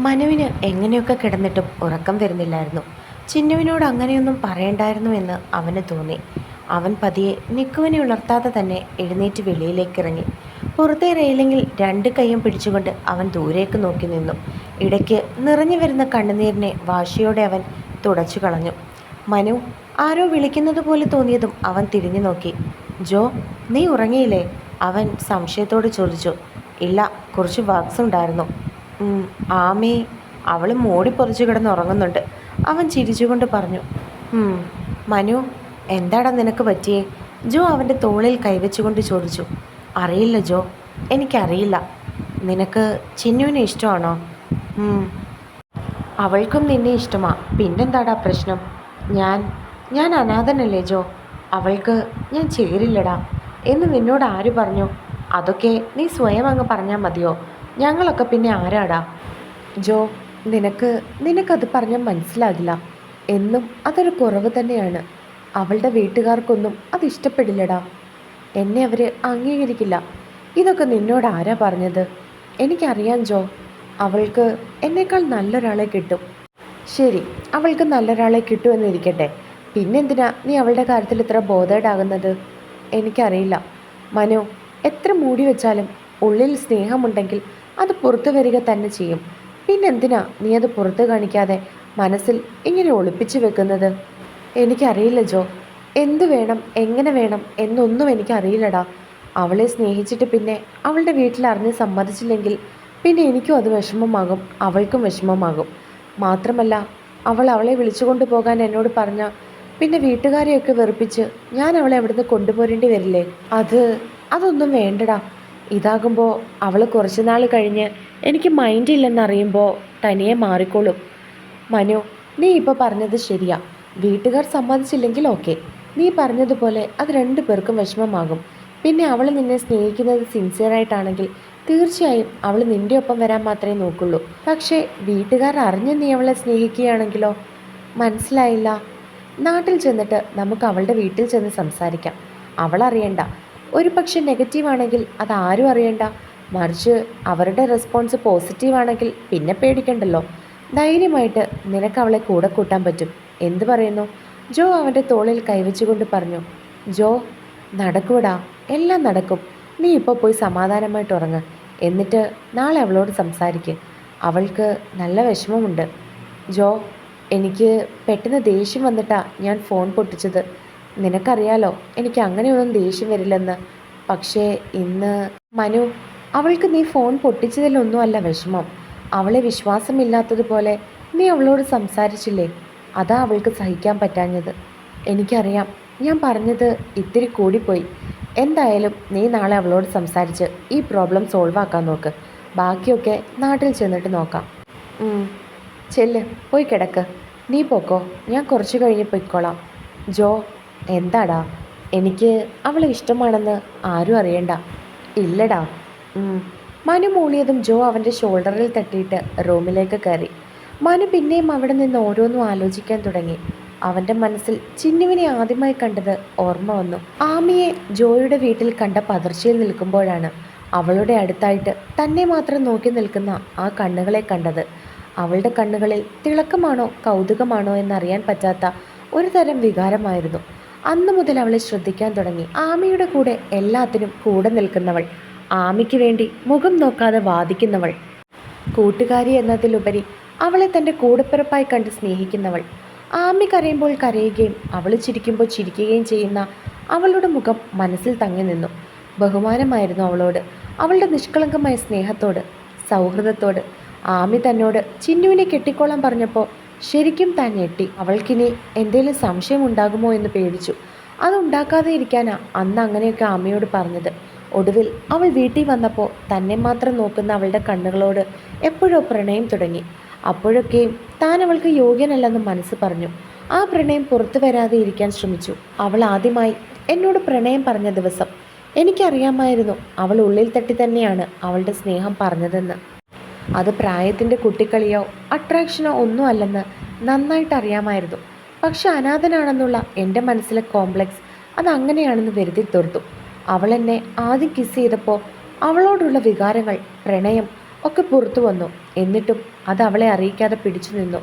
മനുവിന് എങ്ങനെയൊക്കെ കിടന്നിട്ടും ഉറക്കം വരുന്നില്ലായിരുന്നു. ചിന്നുവിനോട് അങ്ങനെയൊന്നും പറയണ്ടായിരുന്നു എന്ന് അവന് തോന്നി. അവൻ പതിയെ നിക്കുവിനെ ഉണർത്താതെ തന്നെ എഴുന്നേറ്റ് വെളിയിലേക്ക് ഇറങ്ങി പുറത്തെ റെയിലിങ്ങിൽ രണ്ട് കൈയും പിടിച്ചുകൊണ്ട് അവൻ ദൂരേക്ക് നോക്കി നിന്നു. ഇടയ്ക്ക് നിറഞ്ഞു വരുന്ന കണ്ണുനീരിനെ വാശിയോടെ അവൻ തുടച്ചു കളഞ്ഞു. മനു ആരോ വിളിക്കുന്നത് പോലെ തോന്നിയതും അവൻ തിരിഞ്ഞു നോക്കി. ജോ നീ ഉറങ്ങിയില്ലേ? അവൻ സംശയത്തോട് ചോദിച്ചു. ഇല്ല കുറച്ച് വർക്ക്സ് ഉണ്ടായിരുന്നു. "ഉം, ആമേ അവൾ മൂടിപ്പൊറിച്ച് കിടന്നുറങ്ങുന്നുണ്ട്. അവൻ ചിരിച്ചുകൊണ്ട് പറഞ്ഞു മനു എന്താടാ നിനക്ക് പറ്റിയേ? ജോ അവന്റെ തോളിൽ കൈവച്ചുകൊണ്ട് ചോദിച്ചു അറിയില്ല ജോ എനിക്കറിയില്ല. നിനക്ക് ചിന്നുവിനെ ഇഷ്ടമാണോ? അവൾക്കും നിന്നെ ഇഷ്ടമാ. പിന്നെന്താടാ പ്രശ്നം? ഞാൻ ഞാൻ അനാഥനല്ലേ ജോ? അവൾക്ക് ഞാൻ ചേരില്ലടാ. എന്ന് നിന്നോട് ആര് പറഞ്ഞു? അതൊക്കെ നീ സ്വയം അങ്ങ് പറഞ്ഞാൽ മതിയോ? ഞങ്ങളൊക്കെ പിന്നെ ആരാടാ? ജോ നിനക്ക് നിനക്കത് പറഞ്ഞാൽ മനസ്സിലാകില്ല. എന്നും അതൊരു കുറവ് തന്നെയാണ്. അവളുടെ വീട്ടുകാർക്കൊന്നും അത് ഇഷ്ടപ്പെടില്ലടാ. എന്നെ അവർ അംഗീകരിക്കില്ല. ഇതൊക്കെ നിന്നോട് ആരാ പറഞ്ഞത്? എനിക്കറിയാം ജോ. അവൾക്ക് എന്നേക്കാൾ നല്ലൊരാളെ കിട്ടും. ശരി അവൾക്ക് നല്ലൊരാളെ കിട്ടുമെന്നിരിക്കട്ടെ പിന്നെന്തിനാ നീ അവളുടെ കാര്യത്തിൽ ഇത്ര ബോധേഡാകുന്നത് എനിക്കറിയില്ല. മനു എത്ര മൂടി വെച്ചാലും ഉള്ളിൽ സ്നേഹമുണ്ടെങ്കിൽ അത് പുറത്തു വരിക തന്നെ ചെയ്യും. പിന്നെന്തിനാ നീ അത് പുറത്ത് കാണിക്കാതെ മനസ്സിൽ ഇങ്ങനെ ഒളിപ്പിച്ചു വെക്കുന്നത്? എനിക്കറിയില്ല ജോ. എന്ത് വേണം എങ്ങനെ വേണം എന്നൊന്നും എനിക്കറിയില്ലടാ. അവളെ സ്നേഹിച്ചിട്ട് പിന്നെ അവളുടെ വീട്ടിൽ അറിഞ്ഞ് സമ്മതിച്ചില്ലെങ്കിൽ പിന്നെ എനിക്കും അത് വിഷമമാകും അവൾക്കും വിഷമമാകും. മാത്രമല്ല അവൾ അവളെ വിളിച്ചുകൊണ്ട് പോകാൻ എന്നോട് പറഞ്ഞ പിന്നെ വീട്ടുകാരെയൊക്കെ വെറുപ്പിച്ച് ഞാൻ അവളെ അവിടുന്ന് കൊണ്ടുപോരേണ്ടി വരില്ലേ? അത് അതൊന്നും വേണ്ടടാ. ഇതാകുമ്പോൾ അവൾ കുറച്ച് നാൾ കഴിഞ്ഞ് എനിക്ക് മൈൻഡ് ഇല്ലെന്നറിയുമ്പോൾ തനിയെ മാറിക്കോളും. മനു നീ ഇപ്പോൾ പറഞ്ഞത് ശരിയാ. വീട്ടുകാർ സമ്മതിച്ചില്ലെങ്കിൽ ഓക്കെ. നീ പറഞ്ഞതുപോലെ അത് രണ്ടു പേർക്കും വിഷമമാകും. പിന്നെ അവൾ നിന്നെ സ്നേഹിക്കുന്നത് സിൻസിയറായിട്ടാണെങ്കിൽ തീർച്ചയായും അവൾ നിന്റെ ഒപ്പം വരാൻ മാത്രമേ നോക്കുള്ളൂ. പക്ഷേ വീട്ടുകാർ അറിഞ്ഞ് നീ അവളെ സ്നേഹിക്കുകയാണെങ്കിലോ? മനസ്സിലായില്ല. നാട്ടിൽ ചെന്നിട്ട് നമുക്ക് അവളുടെ വീട്ടിൽ ചെന്ന് സംസാരിക്കാം. അവൾ അറിയണ്ട ഒരു പക്ഷെ നെഗറ്റീവ് ആണെങ്കിൽ അത് ആരും അറിയണ്ട. മറിച്ച് അവരുടെ റെസ്പോൺസ് പോസിറ്റീവാണെങ്കിൽ പിന്നെ പേടിക്കണ്ടല്ലോ. ധൈര്യമായിട്ട് നിനക്ക് അവളെ കൂടെ കൂട്ടാൻ പറ്റും. എന്ത് പറയുന്നു? ജോ അവന്റെ തോളിൽ കൈവച്ചുകൊണ്ട് പറഞ്ഞു ജോ നടക്കൂടാ എല്ലാം നടക്കും. നീ ഇപ്പോൾ പോയി സമാധാനമായിട്ട് ഉറങ്ങ്. എന്നിട്ട് നാളെ അവളോട് സംസാരിക്ക്. അവൾക്ക് നല്ല വിഷമമുണ്ട്. ജോ എനിക്ക് പെട്ടെന്ന് ദേഷ്യം വന്നിട്ടാ ഞാൻ ഫോൺ പൊട്ടിച്ചത്. നിനക്കറിയാലോ എനിക്ക് അങ്ങനെയൊന്നും ദേഷ്യം വരില്ലെന്ന്. പക്ഷേ ഇന്ന് മനു അവൾക്ക് നീ ഫോൺ പൊട്ടിച്ചതിലൊന്നുമല്ല വിഷമം. അവളെ വിശ്വാസമില്ലാത്തതുപോലെ നീ അവളോട് സംസാരിച്ചില്ലേ? അതാ അവൾക്ക് സഹിക്കാൻ പറ്റാഞ്ഞത്. എനിക്കറിയാം ഞാൻ പറഞ്ഞത് ഇത്തിരി കൂടിപ്പോയി. എന്തായാലും നീ നാളെ അവളോട് സംസാരിച്ച് ഈ പ്രോബ്ലം സോൾവ് ആക്കാൻ നോക്ക്. ബാക്കിയൊക്കെ നാട്ടിൽ ചെന്നിട്ട് നോക്കാം. ചെല്ല് പോയി കിടക്ക്. നീ പോക്കോ ഞാൻ കുറച്ച് കഴിഞ്ഞ് പൊയ്ക്കോളാം. ജോ എന്താടാ? എനിക്ക് അവളെ ഇഷ്ടമാണെന്ന് ആരും അറിയണ്ട. ഇല്ലടാ. മനു മൂളിയതും ജോ അവന്റെ ഷോൾഡറിൽ തട്ടിയിട്ട് റൂമിലേക്ക് കയറി. മനു പിന്നെയും അവിടെ നിന്ന് ഓരോന്നും ആലോചിക്കാൻ തുടങ്ങി. അവന്റെ മനസ്സിൽ ചിന്നുവിനെ ആദ്യമായി കണ്ടത് ഓർമ്മ വന്നു. ആമിയെ ജോയുടെ വീട്ടിൽ കണ്ട പതർച്ചയിൽ നിൽക്കുമ്പോഴാണ് അവളുടെ അടുത്തായിട്ട് തന്നെ മാത്രം നോക്കി നിൽക്കുന്ന ആ കണ്ണുകളെ കണ്ടത്. അവളുടെ കണ്ണുകളിൽ തിളക്കമാണോ കൗതുകമാണോ എന്നറിയാൻ പറ്റാത്ത ഒരു തരം വികാരമായിരുന്നു. അന്നു മുതൽ അവളെ ശ്രദ്ധിക്കാൻ തുടങ്ങി. ആമയുടെ കൂടെ എല്ലാത്തിനും കൂടെ നിൽക്കുന്നവൾ. ആമയ്ക്ക് വേണ്ടി മുഖം നോക്കാതെ വാദിക്കുന്നവൾ. കൂട്ടുകാരി എന്നതിലുപരി അവളെ തന്റെ കൂടപ്പിറപ്പായി കണ്ട് സ്നേഹിക്കുന്നവൾ. ആമി കരയുമ്പോൾ കരയുകയും അവൾ ചിരിക്കുമ്പോൾ ചിരിക്കുകയും ചെയ്യുന്ന അവളുടെ മുഖം മനസ്സിൽ തങ്ങി നിന്നു. ബഹുമാനമായിരുന്നു അവളോട്. അവളുടെ നിഷ്കളങ്കമായ സ്നേഹത്തോട് സൗഹൃദത്തോട് ആമി തന്നോട് ചിന്നുവിനെ കെട്ടിക്കോളാൻ പറഞ്ഞപ്പോൾ ശരിക്കും താൻ ഞെട്ടി. അവൾക്കിനി എന്തേലും സംശയം ഉണ്ടാകുമോ എന്ന് പേടിച്ചു. അതുണ്ടാക്കാതെ ഇരിക്കാനാ അന്ന് അങ്ങനെയൊക്കെ അമ്മയോട് പറഞ്ഞത്. ഒടുവിൽ അവൾ വീട്ടിൽ വന്നപ്പോൾ തന്നെ മാത്രം നോക്കുന്ന അവളുടെ കണ്ണുകളോട് എപ്പോഴോ പ്രണയം തുടങ്ങി. അപ്പോഴൊക്കെയും താൻ അവൾക്ക് യോഗ്യനല്ലെന്ന് മനസ്സ് പറഞ്ഞു. ആ പ്രണയം പുറത്തു വരാതെ ഇരിക്കാൻ ശ്രമിച്ചു. അവൾ ആദ്യമായി എന്നോട് പ്രണയം പറഞ്ഞ ദിവസം. എനിക്കറിയാമായിരുന്നു അവൾ ഉള്ളിൽ തട്ടി തന്നെയാണ് അവളുടെ സ്നേഹം പറഞ്ഞതെന്ന്. അത് പ്രായത്തിന്റെ കുട്ടിക്കളിയോ അട്രാക്ഷനോ ഒന്നും അല്ലെന്ന് നന്നായിട്ട് അറിയാമായിരുന്നു. പക്ഷെ അനാഥനാണെന്നുള്ള എന്റെ മനസ്സിലെ കോംപ്ലക്സ് അത് അങ്ങനെയാണെന്ന് വരുത്തി തീർത്തു. അവൾ എന്നെ ആദ്യം കിസ് ചെയ്തപ്പോൾ അവളോടുള്ള വികാരങ്ങൾ പ്രണയം ഒക്കെ പുറത്തു വന്നു. എന്നിട്ടും അത് അവളെ അറിയിക്കാതെ പിടിച്ചു നിന്നു.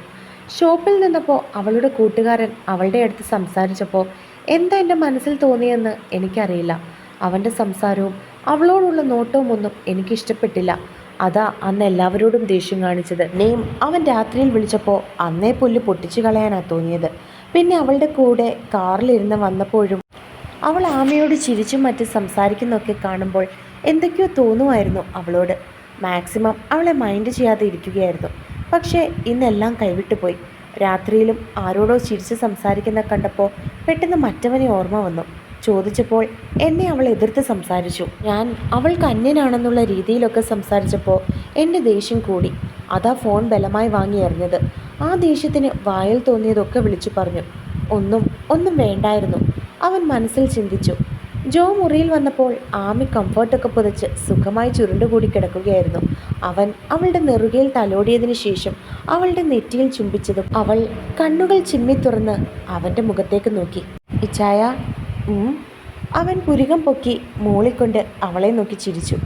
ഷോപ്പിൽ നിന്നപ്പോൾ അവളുടെ കൂട്ടുകാരൻ അവളുടെ അടുത്ത് സംസാരിച്ചപ്പോൾ എന്താ എന്റെ മനസ്സിൽ തോന്നിയെന്ന് എനിക്കറിയില്ല. അവന്റെ സംസാരവും അവളോടുള്ള നോട്ടവും ഒന്നും എനിക്കിഷ്ടപ്പെട്ടില്ല. അതാ അന്ന് എല്ലാവരോടും ദേഷ്യം കാണിച്ചത്. നെയ്മ് അവൻ രാത്രിയിൽ വിളിച്ചപ്പോൾ അന്നേ പുല്ല് പൊട്ടിച്ചു കളയാനാ തോന്നിയത്. പിന്നെ അവളുടെ കൂടെ കാറിലിരുന്ന് വന്നപ്പോഴും അവൾ ആമയോട് ചിരിച്ചും മറ്റും സംസാരിക്കുന്നൊക്കെ കാണുമ്പോൾ എന്തൊക്കെയോ തോന്നുമായിരുന്നു അവളോട്. മാക്സിമം അവളെ മൈൻഡ് ചെയ്യാതെ ഇരിക്കുകയായിരുന്നു. പക്ഷേ ഇന്നെല്ലാം കൈവിട്ടു പോയി. രാത്രിയിലും ആരോടോ ചിരിച്ച് സംസാരിക്കുന്ന കണ്ടപ്പോൾ പെട്ടെന്ന് മറ്റവനെ ഓർമ്മ വന്നു. ചോദിച്ചപ്പോൾ എന്നെ അവൾ എതിർത്ത് സംസാരിച്ചു. ഞാൻ അവൾക്ക് അന്യനാണെന്നുള്ള രീതിയിലൊക്കെ സംസാരിച്ചപ്പോൾ എന്റെ ദേഷ്യം കൂടി. അതാ ഫോൺ ബലമായി വാങ്ങി എറിഞ്ഞത്. ആ ദേഷ്യത്തിന് വായിൽ തോന്നിയതൊക്കെ വിളിച്ചു പറഞ്ഞു. ഒന്നും ഒന്നും വേണ്ടായിരുന്നു. അവൻ മനസ്സിൽ ചിന്തിച്ചു. ജോ മുറിയിൽ വന്നപ്പോൾ ആമി കംഫർട്ടൊക്കെ പുതച്ച് സുഖമായി ചുരുണ്ടുകൂടി കിടക്കുകയായിരുന്നു. അവൻ അവളുടെ നെറുകയിൽ തലോടിയതിനു ശേഷം അവളുടെ നെറ്റിയിൽ ചുംബിച്ചതും അവൾ കണ്ണുകൾ ചിമ്മി തുറന്ന് അവന്റെ മുഖത്തേക്ക് നോക്കി. ഇച്ചായ. അവൻ പുരികം പൊക്കി മൂളിക്കൊണ്ട് അവളെ നോക്കി ചിരിച്ചു.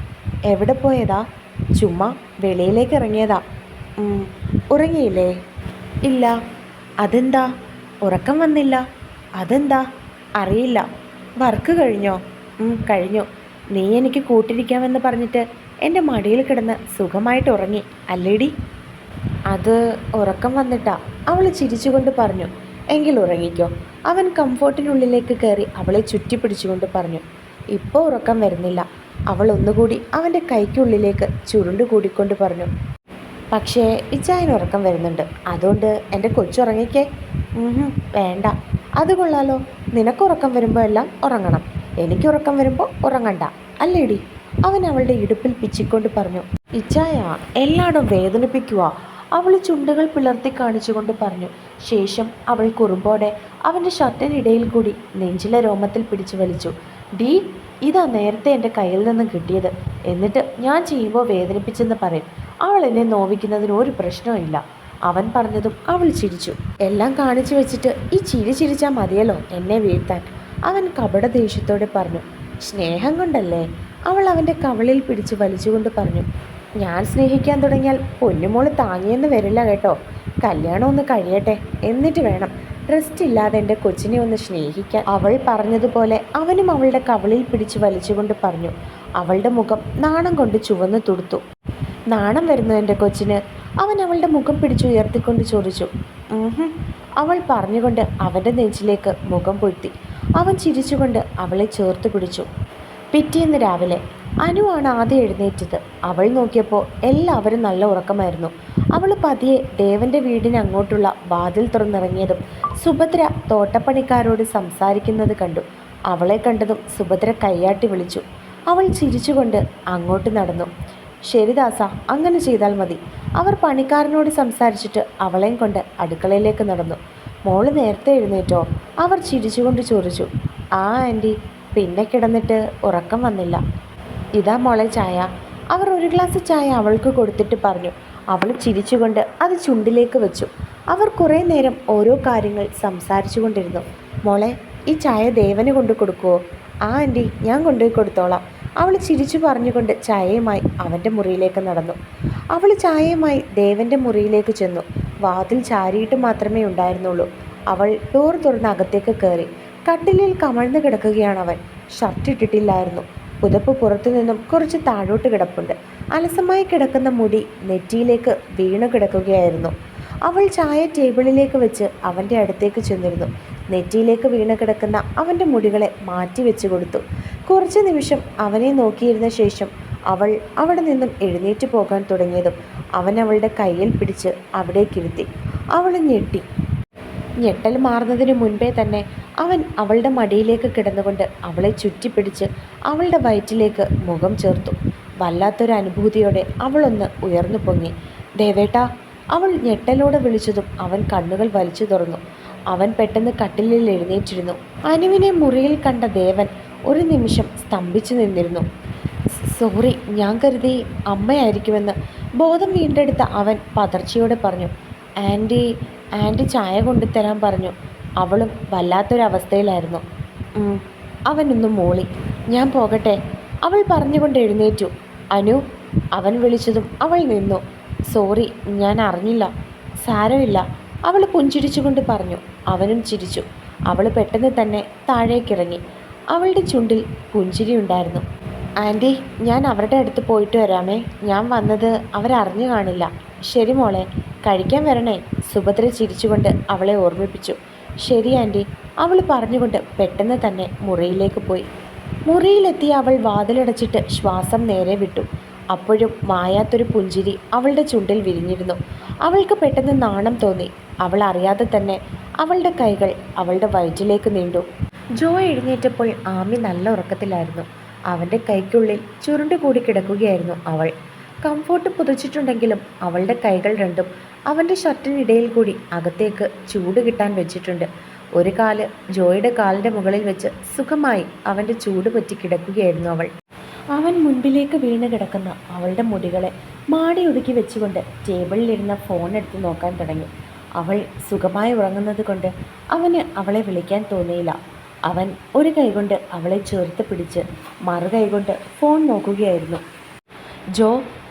എവിടെ പോയതാ? ചുമ്മാ വെളിയിലേക്ക് ഇറങ്ങിയതാ. ഉറങ്ങിയില്ലേ? ഇല്ല. അതെന്താ? ഉറക്കം വന്നില്ല. അതെന്താ? അറിയില്ല. വർക്ക് കഴിഞ്ഞോ? കഴിഞ്ഞു. നീ എനിക്ക് കൂട്ടിരിക്കാമെന്ന് പറഞ്ഞിട്ട് എന്റെ മടിയിൽ കിടന്ന് സുഖമായിട്ട് ഉറങ്ങി അല്ലേടി? അത് ഉറക്കം വന്നിട്ടാ അവൾ ചിരിച്ചുകൊണ്ട് പറഞ്ഞു. എങ്കിൽ ഉറങ്ങിക്കോ അവൻ കംഫോർട്ടിനുള്ളിലേക്ക് കയറി അവളെ ചുറ്റി പിടിച്ചുകൊണ്ട് പറഞ്ഞു ഇപ്പോൾ ഉറക്കം വരുന്നില്ല. അവൾ ഒന്നുകൂടി അവന്റെ കൈക്കുള്ളിലേക്ക് ചുരുണ്ട് കൂടിക്കൊണ്ട് പറഞ്ഞു പക്ഷേ ഇച്ചായന് ഉറക്കം വരുന്നുണ്ട്. അതുകൊണ്ട് എന്റെ കൊച്ചുറങ്ങിക്കേ വേണ്ട. അത് കൊള്ളാലോ. നിനക്ക് ഉറക്കം വരുമ്പോൾ എല്ലാം ഉറങ്ങണം. എനിക്ക് ഉറക്കം വരുമ്പോൾ ഉറങ്ങണ്ട. അല്ലേടി? അവൻ അവളുടെ ഇടുപ്പിൽ പിച്ചിക്കൊണ്ട് പറഞ്ഞു ഇച്ചായ എല്ലായിടും വേദനിപ്പിക്കുക അവൾ ചുണ്ടുകൾ പിളർത്തി കാണിച്ചുകൊണ്ട് പറഞ്ഞു ശേഷം അവൾ കുറുമ്പോടെ അവന്റെ ഷർട്ടിനിടയിൽ കൂടി നെഞ്ചിലെ രോമത്തിൽ പിടിച്ചു വലിച്ചു. ഡി ഇതാ നേരത്തെ എന്റെ കയ്യിൽ നിന്നും കിട്ടിയത്. എന്നിട്ട് ഞാൻ ചെയ്യുമ്പോൾ വേദനിപ്പിച്ചെന്ന് പറയും. അവൾ എന്നെ നോവിക്കുന്നതിന് ഒരു പ്രശ്നവുമില്ല അവൻ പറഞ്ഞതും അവൾ ചിരിച്ചു. എല്ലാം കാണിച്ചു വെച്ചിട്ട് ഈ ചിരി ചിരിച്ചാൽ മതിയല്ലോ എന്നെ വീഴ്ത്താൻ. അവൻ കപട ദേഷ്യത്തോടെ പറഞ്ഞു സ്നേഹം കൊണ്ടല്ലേ? അവൾ അവന്റെ കവളിൽ പിടിച്ച് വലിച്ചുകൊണ്ട് പറഞ്ഞു ഞാൻ സ്നേഹിക്കാൻ തുടങ്ങിയാൽ പൊന്നുമോൾ താങ്ങിയെന്ന് വരില്ല കേട്ടോ. കല്യാണം ഒന്ന് കഴിയട്ടെ. എന്നിട്ട് വേണം. റെസ്റ്റ് ഇല്ലാതെ എന്റെ കൊച്ചിനെ ഒന്ന് സ്നേഹിക്കാൻ. അവൾ പറഞ്ഞതുപോലെ അവനും അവളുടെ കവളിൽ പിടിച്ച് വലിച്ചുകൊണ്ട് പറഞ്ഞു. അവളുടെ മുഖം നാണം കൊണ്ട് ചുവന്ന് തുടുത്തു. നാണം വരുന്നു എന്റെ കൊച്ചിന്. അവൻ അവളുടെ മുഖം പിടിച്ച് ഉയർത്തിക്കൊണ്ട് ചോദിച്ചു. അവൾ പറഞ്ഞുകൊണ്ട് അവന്റെ നെഞ്ചിലേക്ക് മുഖം പൊഴ്ത്തി. അവൻ ചിരിച്ചുകൊണ്ട് അവളെ ചേർത്ത് പിടിച്ചു. പിറ്റേന്ന് രാവിലെ അനുവാണ് ആദ്യം എഴുന്നേറ്റത്. അവൾ നോക്കിയപ്പോൾ എല്ലാവരും നല്ല ഉറക്കമായിരുന്നു. അവൾ പതിയെ ദേവന്റെ വീടിന് അങ്ങോട്ടുള്ള വാതിൽ തുറന്നിറങ്ങിയതും സുഭദ്ര തോട്ടപ്പണിക്കാരോട് സംസാരിക്കുന്നത് കണ്ടു. അവളെ കണ്ടതും സുഭദ്ര കൈയാട്ടി വിളിച്ചു. അവൾ ചിരിച്ചുകൊണ്ട് അങ്ങോട്ട് നടന്നു. ശരിദാസ അങ്ങനെ ചെയ്താൽ മതി. അവർ പണിക്കാരനോട് സംസാരിച്ചിട്ട് അവളെയും കൊണ്ട് അടുക്കളയിലേക്ക് നടന്നു. മോൾ നേരത്തെ എഴുന്നേറ്റോ? അവർ ചിരിച്ചുകൊണ്ട് ചോദിച്ചു. ആ ആന്റി പിന്നെ കിടന്നിട്ട് ഉറക്കം വന്നില്ല. ഇതാ മോളെ ചായ. അവർ ഒരു ഗ്ലാസ് ചായ അവൾക്ക് കൊടുത്തിട്ട് പറഞ്ഞു. അവൾ ചിരിച്ചുകൊണ്ട് അത് ചുണ്ടിലേക്ക് വെച്ചു. അവർ കുറേ നേരം ഓരോ കാര്യങ്ങൾ സംസാരിച്ചു കൊണ്ടിരുന്നു മോളെ ഈ ചായ ദേവന് കൊണ്ടു കൊടുക്കുവോ? ആ ആന്റി ഞാൻ കൊണ്ടുപോയി കൊടുത്തോളാം. അവൾ ചിരിച്ചു പറഞ്ഞുകൊണ്ട് ചായയുമായി അവന്റെ മുറിയിലേക്ക് നടന്നു. അവൾ ചായയുമായി ദേവന്റെ മുറിയിലേക്ക് ചെന്നു. വാതിൽ ചാരിയിട്ട് മാത്രമേ ഉണ്ടായിരുന്നുള്ളൂ. അവൾ ഡോർ തുറന്ന് അകത്തേക്ക് കയറി. കട്ടിലിൽ കമഴ്ന്നു കിടക്കുകയാണ് അവൻ. ഷർട്ട് ഇട്ടിട്ടില്ലായിരുന്നു. പുതപ്പ് പുറത്തു നിന്നും കുറച്ച് താഴോട്ട് കിടപ്പുണ്ട്. അലസമായി കിടക്കുന്ന മുടി നെറ്റിയിലേക്ക് വീണു കിടക്കുകയായിരുന്നു. അവൾ ചായ ടേബിളിലേക്ക് വെച്ച് അവന്റെ അടുത്തേക്ക് ചെന്നിരുന്നു. നെറ്റിയിലേക്ക് വീണു കിടക്കുന്ന അവന്റെ മുടികളെ മാറ്റി വെച്ചു കൊടുത്തു. കുറച്ച് നിമിഷം അവനെ നോക്കിയിരുന്ന ശേഷം അവൾ അവിടെ നിന്നും എഴുന്നേറ്റ് പോകാൻ തുടങ്ങിയതും അവൻ അവളുടെ കയ്യിൽ പിടിച്ച് അവിടേക്കിരുത്തി അവൾ ഞെട്ടി. ഞെട്ടൽ മാറുന്നതിന് മുൻപേ തന്നെ അവൻ അവളുടെ മടിയിലേക്ക് കിടന്നുകൊണ്ട് അവളെ ചുറ്റിപ്പിടിച്ച് അവളുടെ വയറ്റിലേക്ക് മുഖം ചേർത്തു. വല്ലാത്തൊരു അനുഭൂതിയോടെ അവളൊന്ന് ഉയർന്നു പൊങ്ങി. ദേവേട്ടാ അവൾ ഞെട്ടലോടെ വിളിച്ചതും അവൻ കണ്ണുകൾ വലിച്ചു തുറന്നു. അവൻ പെട്ടെന്ന് കട്ടിലിൽ എഴുന്നേറ്റിരുന്നു. അനുവിനെ മുറിയിൽ കണ്ട ദേവൻ ഒരു നിമിഷം സ്തംഭിച്ചു നിന്നിരുന്നു. സോറി ഞാൻ കരുതി അമ്മയായിരിക്കുമെന്ന് ബോധം വീണ്ടെടുത്ത അവൻ പതർച്ചയോടെ പറഞ്ഞു. ആന്റി ആന്റി ചായ കൊണ്ടുതരാൻ പറഞ്ഞു. അവളും വല്ലാത്തൊരവസ്ഥയിലായിരുന്നു. അവനൊന്ന് മൂളി. ഞാൻ പോകട്ടെ. അവൾ പറഞ്ഞുകൊണ്ട് എഴുന്നേറ്റു. അനു അവൻ വിളിച്ചതും അവൾ നിന്നു. സോറി ഞാൻ അറിഞ്ഞില്ല. സാരമില്ല. അവൾ പുഞ്ചിരിച്ചുകൊണ്ട് പറഞ്ഞു. അവനും ചിരിച്ചു. അവൾ പെട്ടെന്ന് തന്നെ താഴേക്കിറങ്ങി. അവളുടെ ചുണ്ടിൽ പുഞ്ചിരി ഉണ്ടായിരുന്നു ആന്റി ഞാൻ അവരുടെ അടുത്ത് പോയിട്ട് വരാമേ. ഞാൻ വന്നത് അവരറിഞ്ഞു കാണില്ല. ശരി മോളെ. കഴിക്കാൻ വരണേ. സുഭദ്ര ചിരിച്ചുകൊണ്ട് അവളെ ഓർമ്മിപ്പിച്ചു. ശരി ആന്റി അവൾ പറഞ്ഞുകൊണ്ട് പെട്ടെന്ന് തന്നെ മുറിയിലേക്ക് പോയി. മുറിയിലെത്തി അവൾ വാതിലടച്ചിട്ട് ശ്വാസം നേരെ വിട്ടു. അപ്പോഴും മായാത്തൊരു പുഞ്ചിരി അവളുടെ ചുണ്ടിൽ വിരിഞ്ഞിരുന്നു. അവൾക്ക് പെട്ടെന്ന് നാണം തോന്നി. അവൾ അറിയാതെ തന്നെ അവളുടെ കൈകൾ അവളുടെ വയറ്റിലേക്ക് നീണ്ടു. ജോ എഴുന്നേറ്റപ്പോൾ ആമി നല്ല ഉറക്കത്തിലായിരുന്നു. അവന്റെ കൈക്കുള്ളിൽ ചുരുണ്ടുകൂടി കിടക്കുകയായിരുന്നു അവൾ. കംഫോർട്ട് പുതച്ചിട്ടുണ്ടെങ്കിലും അവളുടെ കൈകൾ രണ്ടും അവന്റെ ഷർട്ടിനിടയിൽ കൂടി അകത്തേക്ക് ചൂട് കിട്ടാൻ വെച്ചിട്ടുണ്ട്. ഒരു കാൽ ജോയുടെ കാലിന്റെ മുകളിൽ വെച്ച് സുഖമായി അവന്റെ ചൂട് പറ്റി കിടക്കുകയായിരുന്നു അവൾ. അവൻ മുൻപിലേക്ക് വീണ് കിടക്കുന്ന അവളുടെ മുടികളെ മാടി ഒതുക്കി വെച്ചുകൊണ്ട് ടേബിളിലിരുന്ന ഫോൺ എടുത്ത് നോക്കാൻ തുടങ്ങി. അവൾ സുഖമായി ഉറങ്ങുന്നത് കൊണ്ട് അവന് അവളെ വിളിക്കാൻ തോന്നിയില്ല. അവൻ ഒരു കൈകൊണ്ട് അവളെ ചേർത്ത് പിടിച്ച് മറു കൈകൊണ്ട് ഫോൺ നോക്കുകയായിരുന്നു. ജോ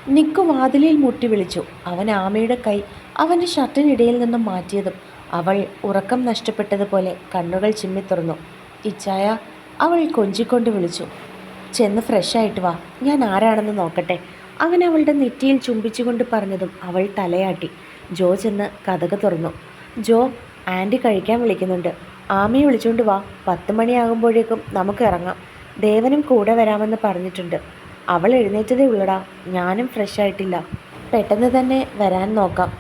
നിക്കു വാതിലിൽ മുട്ടി വിളിച്ചു. അവൻ ആമയുടെ കൈ അവന്റെ ഷർട്ടിനിടയിൽ നിന്നും മാറ്റിയതും അവൾ ഉറക്കം നഷ്ടപ്പെട്ടതുപോലെ കണ്ണുകൾ ചിമ്മി തുറന്നു. ഇച്ചായ അവൾ കൊഞ്ചിക്കൊണ്ട് വിളിച്ചു. ചെന്ന് ഫ്രഷായിട്ട് വാ. ഞാൻ ആരാണെന്ന് നോക്കട്ടെ. അവൻ അവളുടെ നെറ്റിയിൽ ചുംബിച്ചുകൊണ്ട് പറഞ്ഞതും അവൾ തലയാട്ടി. ജോ ചെന്ന് കഥക തുറന്നു. ജോ ആന്റി കഴിക്കാൻ വിളിക്കുന്നുണ്ട്. ആമയെ വിളിച്ചുകൊണ്ട് വാ. പത്ത് മണിയാകുമ്പോഴേക്കും നമുക്ക് ഇറങ്ങാം. ദേവനും കൂടെ വരാമെന്ന് പറഞ്ഞിട്ടുണ്ട്. അവൾ എഴുന്നേറ്റതേ ഉള്ളടാ. ഞാനും ഫ്രഷ് ആയിട്ടില്ല. പെട്ടെന്ന് തന്നെ വരാൻ നോക്കാം.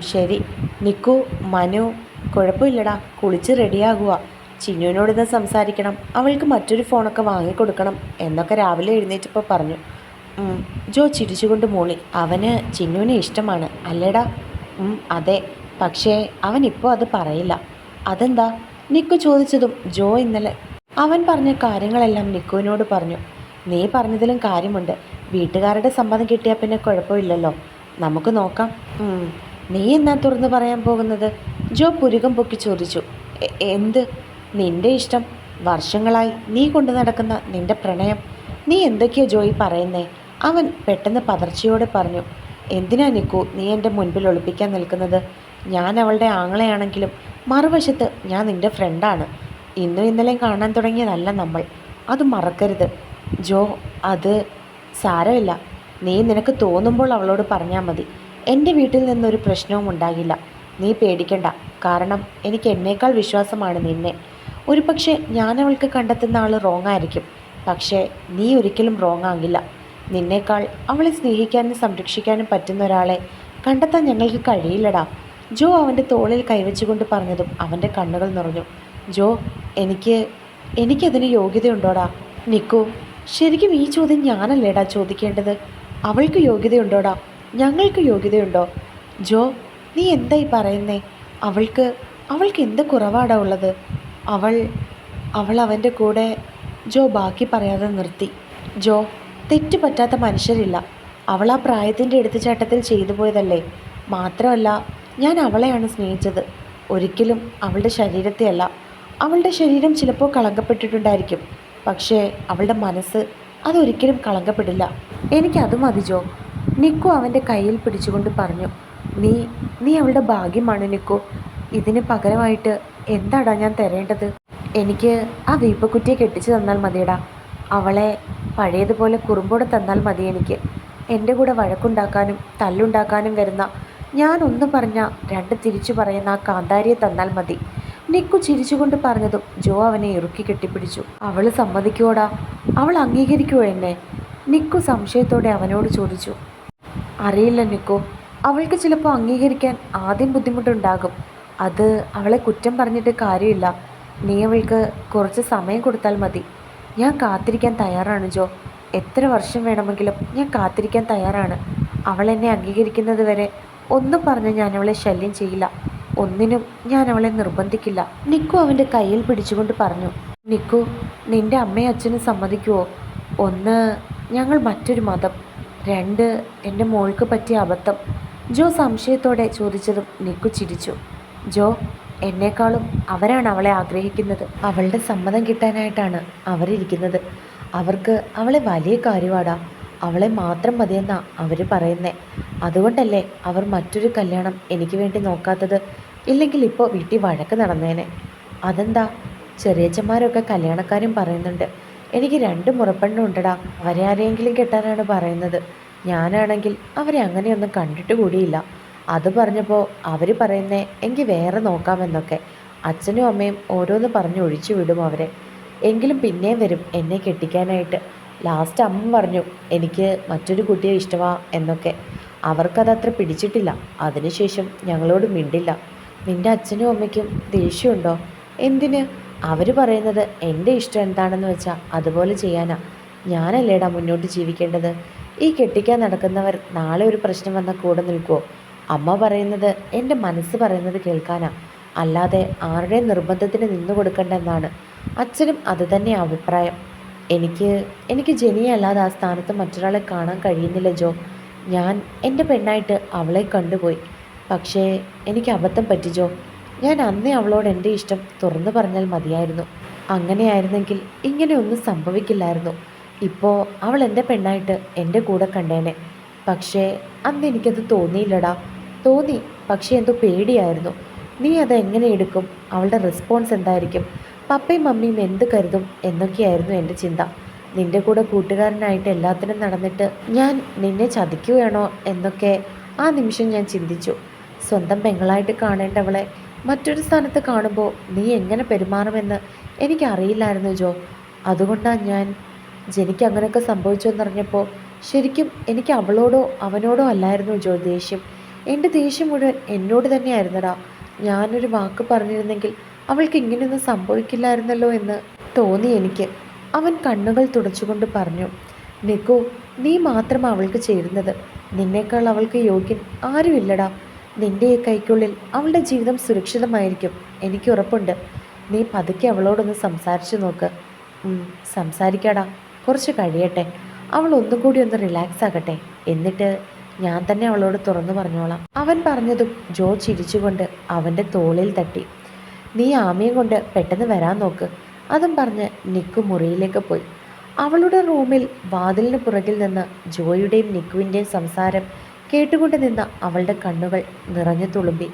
ശരി. നിക്കു മനു കുഴപ്പമില്ലടാ. കുളിച്ച് റെഡിയാകുക ചിന്നുവിനോട് ഇത് സംസാരിക്കണം. അവൾക്ക് മറ്റൊരു ഫോണൊക്കെ വാങ്ങിക്കൊടുക്കണം എന്നൊക്കെ രാവിലെ എഴുന്നേറ്റപ്പോൾ പറഞ്ഞു. ജോ ചിരിച്ചുകൊണ്ട് മൂളി. അവന് ചിന്നുവിനെ ഇഷ്ടമാണ്. അല്ലേടാ? അതെ. പക്ഷേ അവൻ ഇപ്പോൾ അത് പറയില്ല. അതെന്താ? നിക്കു ചോദിച്ചതും ജോ ഇന്നലെ അവൻ പറഞ്ഞ കാര്യങ്ങളെല്ലാം നിക്കുവിനോട് പറഞ്ഞു. നീ പറഞ്ഞതിലും കാര്യമുണ്ട്. വീട്ടുകാരുടെ സമ്മതം കിട്ടിയാൽ പിന്നെ കുഴപ്പമില്ലല്ലോ. നമുക്ക് നോക്കാം. നീ എന്നാ തുറന്നു പറയാൻ പോകുന്നത്? ജോ പുരുകം പൊക്കി ചോദിച്ചു. എന്ത്? നിന്റെ ഇഷ്ടം. വർഷങ്ങളായി നീ കൊണ്ടു നടക്കുന്ന നിന്റെ പ്രണയം. നീ എന്തൊക്കെയാ ജോയി പറയുന്നേ? അവൻ പെട്ടെന്ന് പതർച്ചയോടെ പറഞ്ഞു. എന്തിനാ നിക്കു നീ എന്റെ മുൻപിൽ ഒളിപ്പിക്കാൻ നിൽക്കുന്നത്? ഞാൻ അവളുടെ ആങ്ങളെയാണെങ്കിലും മറുവശത്ത് ഞാൻ നിന്റെ ഫ്രണ്ടാണ് ഇന്നും ഇന്നലെയും കാണാൻ തുടങ്ങിയതല്ല നമ്മൾ. അത് മറക്കരുത്. ജോ അത് സാരമില്ല. നീ നിനക്ക് തോന്നുമ്പോൾ അവളോട് പറഞ്ഞാൽ മതി. എന്റെ വീട്ടിൽ നിന്നൊരു പ്രശ്നവും ഉണ്ടാകില്ല. നീ പേടിക്കണ്ട. കാരണം എനിക്ക് എന്നേക്കാൾ വിശ്വാസമാണ് നിന്നെ. ഒരു പക്ഷേ ഞാൻ അവൾക്ക് കണ്ടെത്തുന്ന ആൾ റോങ് ആയിരിക്കും. പക്ഷേ നീ ഒരിക്കലും റോങ് ആകില്ല. നിന്നേക്കാൾ അവളെ സ്നേഹിക്കാനും സംരക്ഷിക്കാനും പറ്റുന്ന ഒരാളെ കണ്ടെത്താൻ ഞങ്ങൾക്ക് കഴിയില്ലടാ. ജോ അവന്റെ തോളിൽ കൈവച്ചുകൊണ്ട് പറഞ്ഞതും അവന്റെ കണ്ണുകൾ നിറഞ്ഞു. ജോ എനിക്ക് എനിക്കതിന് യോഗ്യതയുണ്ടോടാ? നിക്കു. ശരിക്കും ഈ ചോദ്യം ഞാനല്ലേടാ ചോദിക്കേണ്ടത്? അവൾക്ക് യോഗ്യതയുണ്ടോടാ? ഞങ്ങൾക്ക് യോഗ്യതയുണ്ടോ? ജോ നീ എന്തായി പറയുന്നേ? അവൾക്ക് അവൾക്ക് എന്ത് കുറവാടാ ഉള്ളത്? അവൾ അവൾ അവന്റെ കൂടെ ജോ ബാക്കി പറയാതെ നിർത്തി. ജോ തെറ്റ് പറ്റാത്ത മനുഷ്യരില്ല. അവൾ ആ പ്രായത്തിന്റെ എടുത്തുചാട്ടത്തിൽ ചെയ്തു പോയതല്ലേ? മാത്രമല്ല ഞാൻ അവളെയാണ് സ്നേഹിച്ചത്. ഒരിക്കലും അവളുടെ ശരീരത്തെയല്ല. അവളുടെ ശരീരം ചിലപ്പോൾ കളങ്കപ്പെട്ടിട്ടുണ്ടായിരിക്കും. പക്ഷേ അവളുടെ മനസ്സ് അതൊരിക്കലും കളങ്കപ്പെടില്ല. എനിക്കത് മതി ജോ. നിക്കു അവന്റെ കയ്യിൽ പിടിച്ചുകൊണ്ട് പറഞ്ഞു നീ നീ അവളുടെ ഭാഗ്യമാണ് നിക്കു. ഇതിന് പകരമായിട്ട് എന്താടാ ഞാൻ തരേണ്ടത്? എനിക്ക് ആ വീപ്പക്കുറ്റിയെ കെട്ടിച്ചു തന്നാൽ മതിയടാ. അവളെ പഴയതുപോലെ കുറുമ്പോടെ തന്നാൽ മതി എനിക്ക്. എന്റെ കൂടെ വഴക്കുണ്ടാക്കാനും തല്ലുണ്ടാക്കാനും വരുന്ന ഞാൻ ഒന്ന് പറഞ്ഞ രണ്ട് തിരിച്ചു പറയുന്ന ആ കാന്താരിയെ തന്നാൽ മതി. നിക്കു ചിരിച്ചുകൊണ്ട് പറഞ്ഞതും ജോ അവനെ ഇറുക്കി കെട്ടിപ്പിടിച്ചു. അവൾ സമ്മതിക്കുവോടാ? അവൾ അംഗീകരിക്കുവോ എന്നെ? നിക്കു സംശയത്തോടെ അവനോട് ചോദിച്ചു. അറിയില്ല നിക്കു. അവൾക്ക് ചിലപ്പോൾ അംഗീകരിക്കാൻ ആദ്യം ബുദ്ധിമുട്ടുണ്ടാകും. അത് അവളെ കുറ്റം പറഞ്ഞിട്ട് കാര്യമില്ല. നീ അവൾക്ക് കുറച്ച് സമയം കൊടുത്താൽ മതി. ഞാൻ കാത്തിരിക്കാൻ തയ്യാറാണ് ജോ. എത്ര വർഷം വേണമെങ്കിലും ഞാൻ കാത്തിരിക്കാൻ തയ്യാറാണ്. അവൾ എന്നെ അംഗീകരിക്കുന്നത് വരെ ഒന്നും പറഞ്ഞ് ഞാൻ അവളെ ശല്യം ചെയ്യില്ല. ഒന്നിനും ഞാൻ അവളെ നിർബന്ധിക്കില്ല. നിക്കു അവന്റെ കയ്യിൽ പിടിച്ചുകൊണ്ട് പറഞ്ഞു നിക്കു നിന്റെ അമ്മയും അച്ഛനും സമ്മതിക്കുമോ ഒന്ന് ഞങ്ങൾ മറ്റൊരു മതം. രണ്ട് എന്റെ മോൾക്ക് പറ്റിയ അബദ്ധം. ജോ സംശയത്തോടെ ചോദിച്ചതും നിക്കു ചിരിച്ചു. ജോ എന്നേക്കാളും അവരാണ് അവളെ ആഗ്രഹിക്കുന്നത്. അവളുടെ സമ്മതം കിട്ടാനായിട്ടാണ് അവരിരിക്കുന്നത്. അവർക്ക് അവളെ വലിയ കാര്യവാടാ. അവളെ മാത്രം മതിയെന്നാ അവർ പറയുന്നേ. അതുകൊണ്ടല്ലേ അവർ മറ്റൊരു കല്യാണം എനിക്ക് വേണ്ടി നോക്കാത്തത്? ഇല്ലെങ്കിൽ ഇപ്പോൾ വീട്ടിൽ വഴക്ക് നടന്നേനെ. അതെന്താ? ചെറിയച്ചന്മാരൊക്കെ കല്യാണക്കാരും പറയുന്നുണ്ട്. എനിക്ക് രണ്ട് മുറപ്പെണ്ണും ഉണ്ടടാ. അവരെ ആരെയെങ്കിലും കെട്ടാനാണ് പറയുന്നത്. ഞാനാണെങ്കിൽ അവരെ അങ്ങനെയൊന്നും കണ്ടിട്ട് കൂടിയില്ല. അത് പറഞ്ഞപ്പോൾ അവർ പറയുന്നേ എങ്കിൽ വേറെ നോക്കാമെന്നൊക്കെ. അച്ഛനും അമ്മയും ഓരോന്ന് പറഞ്ഞ് ഒഴിച്ചു വിടും അവരെ. എങ്കിലും പിന്നെയും വരും എന്നെ കെട്ടിക്കാനായിട്ട്. ലാസ്റ്റ് അമ്മ പറഞ്ഞു എനിക്ക് മറ്റൊരു കുട്ടിയെ ഇഷ്ടമാ എന്നൊക്കെ. അവർക്കത് അത്ര പിടിച്ചിട്ടില്ല. അതിനുശേഷം ഞങ്ങളോട് മിണ്ടില്ല. നിന്റെ അച്ഛനും അമ്മയ്ക്കും ദേഷ്യമുണ്ടോ? എന്തിന്? അവർ പറയുന്നത് എന്റെ ഇഷ്ടം എന്താണെന്ന് വെച്ചാൽ അതുപോലെ ചെയ്യാനാ. ഞാനല്ലേടാ മുന്നോട്ട് ജീവിക്കേണ്ടത്? ഈ കെട്ടിക്കാൻ നടക്കുന്നവർ നാളെ ഒരു പ്രശ്നം വന്നാൽ കൂടെ നിൽക്കുമോ അമ്മ പറയുന്നത് എന്റെ മനസ്സ് പറയുന്നത് കേൾക്കാനാ. അല്ലാതെ ആരുടെ നിർബന്ധത്തിന് നിന്നു കൊടുക്കേണ്ടെന്നാണ് അച്ഛനും അതുതന്നെ അഭിപ്രായം. എനിക്ക് എനിക്ക് ജെനിയെ അല്ലാതെ ആ സ്ഥാനത്ത് മറ്റൊരാളെ കാണാൻ കഴിയുന്നില്ല ജോ. ഞാൻ എന്റെ പെണ്ണായിട്ട് അവളെ കണ്ടുപോയി. പക്ഷേ എനിക്ക് അബദ്ധം പറ്റി ജോ. ഞാൻ അന്നേ അവളോട് എന്റെ ഇഷ്ടം തുറന്നു പറഞ്ഞാൽ മതിയായിരുന്നു. അങ്ങനെയായിരുന്നെങ്കിൽ ഇങ്ങനെയൊന്നും സംഭവിക്കില്ലായിരുന്നു. ഇപ്പോൾ അവൾ എന്റെ പെണ്ണായിട്ട് എന്റെ കൂടെ കണ്ടേനെ. പക്ഷേ അന്ന് എനിക്കത് തോന്നിയില്ലടാ. തോന്നി പക്ഷേ എന്തോ പേടിയായിരുന്നു. നീ അത് എങ്ങനെ എടുക്കും? അവളുടെ റെസ്പോൺസ് എന്തായിരിക്കും? പപ്പയും മമ്മിയും എന്ത് കരുതും എന്നൊക്കെയായിരുന്നു എന്റെ ചിന്ത. നിന്റെ കൂടെ കൂട്ടുകാരനായിട്ട് എല്ലാത്തിനും നടന്നിട്ട് ഞാൻ നിന്നെ ചതിക്കുകയാണോ എന്നൊക്കെ ആ നിമിഷം ഞാൻ ചിന്തിച്ചു. സ്വന്തം പെങ്ങളായിട്ട് കാണേണ്ടവളെ മറ്റൊരു സ്ഥാനത്ത് കാണുമ്പോൾ നീ എങ്ങനെ പെരുമാറുമെന്ന് എനിക്കറിയില്ലായിരുന്നു ജോ. അതുകൊണ്ടാണ് ഞാൻ ജനിക്ക് അങ്ങനെയൊക്കെ സംഭവിച്ചെന്നറിഞ്ഞപ്പോൾ ശരിക്കും എനിക്ക് അവളോടോ അവനോടോ അല്ലായിരുന്നു ജോ ദേഷ്യം. എന്റെ ദേഷ്യം മുഴുവൻ എന്നോട് തന്നെയായിരുന്നടാ. ഞാനൊരു വാക്ക് പറഞ്ഞിരുന്നെങ്കിൽ അവൾക്ക് ഇങ്ങനെയൊന്നും സംഭവിക്കില്ലായിരുന്നല്ലോ എന്ന് തോന്നി എനിക്ക്. അവൻ കണ്ണുകൾ തുടച്ചുകൊണ്ട് പറഞ്ഞു നിക്കു നീ മാത്രം അവൾക്ക് ചേരുന്നത്. നിന്നേക്കാൾ അവൾക്ക് യോഗ്യൻ ആരുമില്ലടാ. നിന്റെ കൈക്കുള്ളിൽ അവളുടെ ജീവിതം സുരക്ഷിതമായിരിക്കും. എനിക്ക് ഉറപ്പുണ്ട്. നീ പതുക്കെ അവളോടൊന്ന് സംസാരിച്ചു നോക്ക്. സംസാരിക്കാടാ. കുറച്ച് കഴിയട്ടെ. അവൾ ഒന്നും കൂടി ഒന്ന് റിലാക്സ് ആകട്ടെ. എന്നിട്ട് ഞാൻ തന്നെ അവളോട് തുറന്നു പറഞ്ഞോളാം. അവൻ പറഞ്ഞതും ജോ ചിരിച്ചുകൊണ്ട് അവന്റെ തോളിൽ തട്ടി. നീ ആമയും കൊണ്ട് പെട്ടെന്ന് വരാൻ നോക്ക്. അതും പറഞ്ഞ് നിക്കു മുറിയിലേക്ക് പോയി. അവളുടെ റൂമിൽ വാതിലിന് പുറകിൽ നിന്ന് ജോയുടെയും നിക്കുവിന്റെയും സംസാരം കേട്ടുകൊണ്ട് നിന്ന അവളുടെ കണ്ണുകൾ നിറഞ്ഞു തുളുമ്പി.